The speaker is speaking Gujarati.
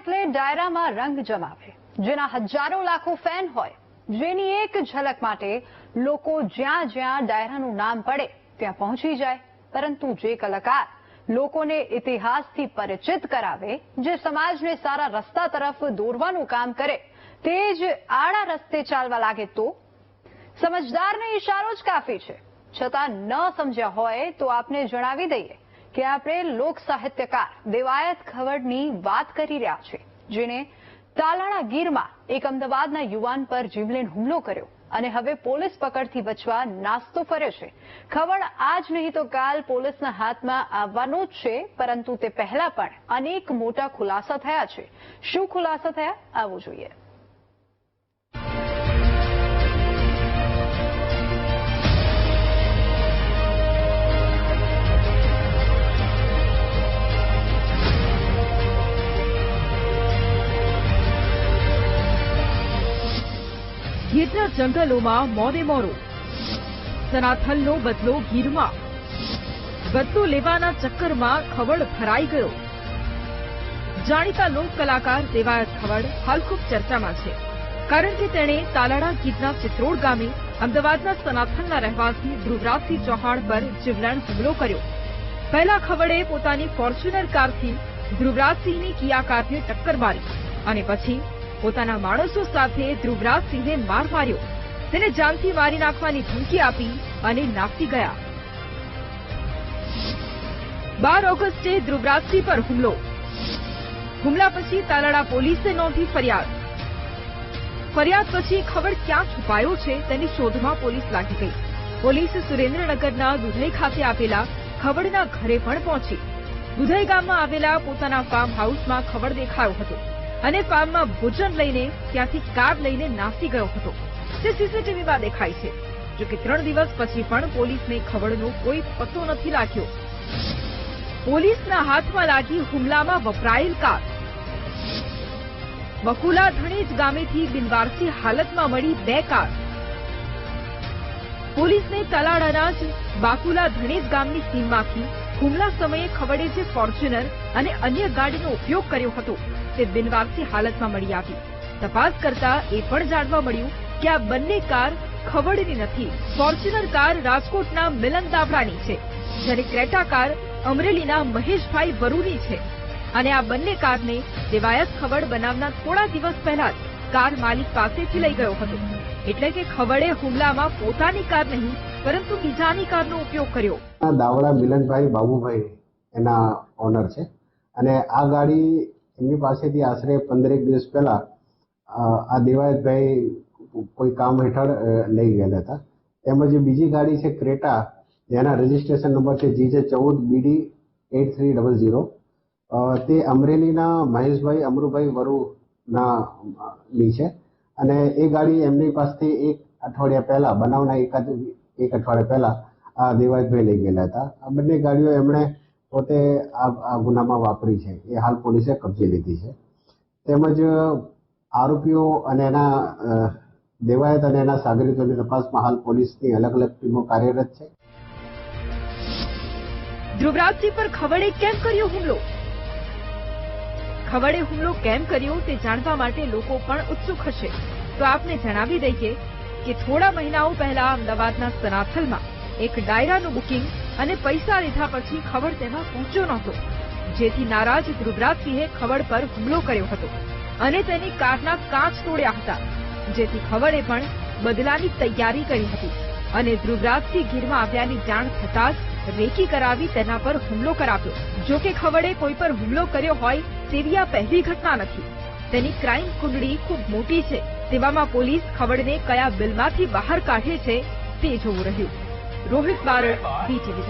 એટલે ડાયરામાં રંગ જમાવે. જેના હજારો લાખો ફેન હોય, જેની એક ઝલક માટે લોકો જ્યાં જ્યાં ડાયરાનું નામ પડે, ત્યાં પહોંચી જાય. પરંતુ જે કલાકાર લોકોને ઇતિહાસથી પરિચિત કરાવે, જે સમાજને સારા રસ્તા તરફ દોરવાનું કામ કરે, તે જ આડા રસ્તે ચાલવા લાગે તો સમજદારને ઇશારો જ કાફી છે. છતાં ન સમજ્યા હોય તો આપને જણાવી દઈએ કે આપણે લોક સાહિત્યકાર દેવાયત ખવડની વાત કરી રહ્યા છે જેને તાલાણા ગીરમાં એક અમદાવાદના યુવાન પર જીવલેણ હુમલો કર્યો અને હવે પોલીસ પકડથી બચવા નાસ્તો ફર્યો છે. ખવડ આજ નહીં તો કાલ પોલીસના હાથમાં આવવાનો જ છે, પરંતુ તે પહેલા પણ અનેક મોટા ખુલાસા થયા છે. શું ખુલાસા થયા? આવવું જોઈએ. ગીરના જંગલોમાં મોરે મોરો સનાથલનો બદલો ગીરમાં બદલો લેવાના ચક્કરમાં ખવડ ભરાઈ ગયો જાણીતા લોક કલાકાર દેવાયત ખવડ હાલ ખૂબ ચર્ચામાં છે કારણ કે તેણે તાલાળા ગીરના ચિત્રોડ ગામે અમદાવાદના સનાથલના રહેવાસી ધ્રુવરાજસિંહ ચૌહાણ પર જીવલેણ હુમલો કર્યો પહેલા ખવડે પોતાની ફોર્ચ્યુનર કારથી ધ્રુવરાજસિંહની કિયા કારને ટક્કર મારી અને પછી પોતાના માણસો સાથે ધ્રુવરાજસિંહને માર માર્યો. તેને જાનથી મારી નાખવાની ધમકી આપી અને નાસી ગયા. બાર ઓગસ્ટે ધ્રુવરાજસિંહ પર હુમલો. હુમલા પછી તાલાળા પોલીસે નોંધી ફરિયાદ. ફરિયાદ પછી ખબર ક્યાં છુપાયો છે તેની શોધમાં પોલીસ લાગી ગઈ. પોલીસ સુરેન્દ્રનગરના દુધઈ ખાતે આપેલા ખવડના ઘરે પણ પહોંચી. દુધઈ ગામમાં આવેલા પોતાના ફાર્મ હાઉસમાં ખબર દેખાયો હતો. અને ફાર્મમાં ભોજન લઈને, ત્યાંથી કાર લઈને નાસી ગયો હતો. તે સીસીટીવીમાં દેખાય છે. જો કે ત્રણ દિવસ પછી પણ પોલીસને ખબરનો કોઈ પત્તો નથી લાગ્યો. પોલીસના હાથમાં લાગી હુમલામાં વપરાયેલ કાર બકુલા ધણેજ ગામેથી બિનવારસી હાલતમાં મળી બે કાર પોલીસને તલાડાના જ બાકુલા ધણેજ ગામની સીમમાંથી, હુમલા સમયે ખવડે જે ફોર્ચ્યુનર અને અન્ય ગાડીનો ઉપયોગ કર્યો હતો. તે બિનવારસી હાલતમાં મળી આવી. તપાસ કરતા એ પણ જાણવા મળ્યું કે આ બંને કાર ખવડની નથી. ફોર્ચ્યુનર કાર રાજકોટના મિલન દાવડાની છે, જ્યારે ક્રેટા કાર અમરેલીના મહેશભાઈ વરુની છે. અને આ બંને કારને દેવાયત ખવડ બનાવના થોડા દિવસ પહેલા જ કાર માલિક પાસેથી લઈ ગયો હતો. એટલે કે ખવડે હુમલામાં પોતાની કાર નહીં, પરંતુ બીજાની કારનો ઉપયોગ કર્યો. દાવડા મિલનભાઈ બાબુભાઈ એના ઓનર છે. અને આ ગાડી એમની પાસેથી આશરે પંદરેક દિવસ પહેલા આ દેવાયતભાઈ કોઈ કામ હેઠળ લઈ ગયેલા હતા. તેમજ બીજી ગાડી છે ક્રેટા, જેના રજિસ્ટ્રેશન નંબર છે જી જે ચૌદ B D eight three double zero. તે અમરેલીના મહેશભાઈ, અમરુભાઈ વરુના ની છે. અને એ ગાડી એમની પાસેથી એક અઠવાડિયા પહેલા, બનાવના એકાદ, એક અઠવાડિયા પહેલા આ દેવાજભાઈ લઈ ગયેલા હતા. આ બંને ગાડીઓ એમણે પોતે આ ગુનામાં વાપરી છે. એ હાલ પોલીસે કબજે લીધી છે. તેમજ આરોપીઓ અને એના દેવાયત અને એના સાગરીતોની તપાસમાં હાલ પોલીસની અલગ અલગ ટીમો કાર્યરત છે. ધ્રુવરાજસિંહ પર ખવડે કેમ કર્યો હુમલો? ખવડે હુમલો કેમ કર્યો તે જાણવા માટે લોકો પણ ઉત્સુક હશે. તો આપને જણાવી દઈએ કે થોડા મહિનાઓ પહેલા અમદાવાદના સનાથલમાં એક ડાયરાનું બુકિંગ અને પૈસા લીધા પછી ખબર તેમાં પહોંચ્યો નહોતો. જેથી નારાજ ધ્રુવરાજસિંહે ખવડ પર હુમલો કર્યો હતો અને તેની કારના કાચ તોડ્યા હતા. જેથી ખવડે પણ બદલાની તૈયારી કરી હતી અને ધ્રુવરાજસિંહ ગીરમાં આવ્યાની જાણ થતાં જ રેકી કરાવી તેના પર હુમલો કરાવ્યો. જો કે ખવડે કોઈ પર હુમલો કર્યો હોય તેવી આ પહેલી ઘટના નથી. તેની ક્રાઇમ કુંડળી ખૂબ મોટી છે. તેવામાં પોલીસ ખવડને કયા બિલમાંથી બહાર કાઢે છે તે જોવું રહ્યું. રોહિત બારડ બીટીવી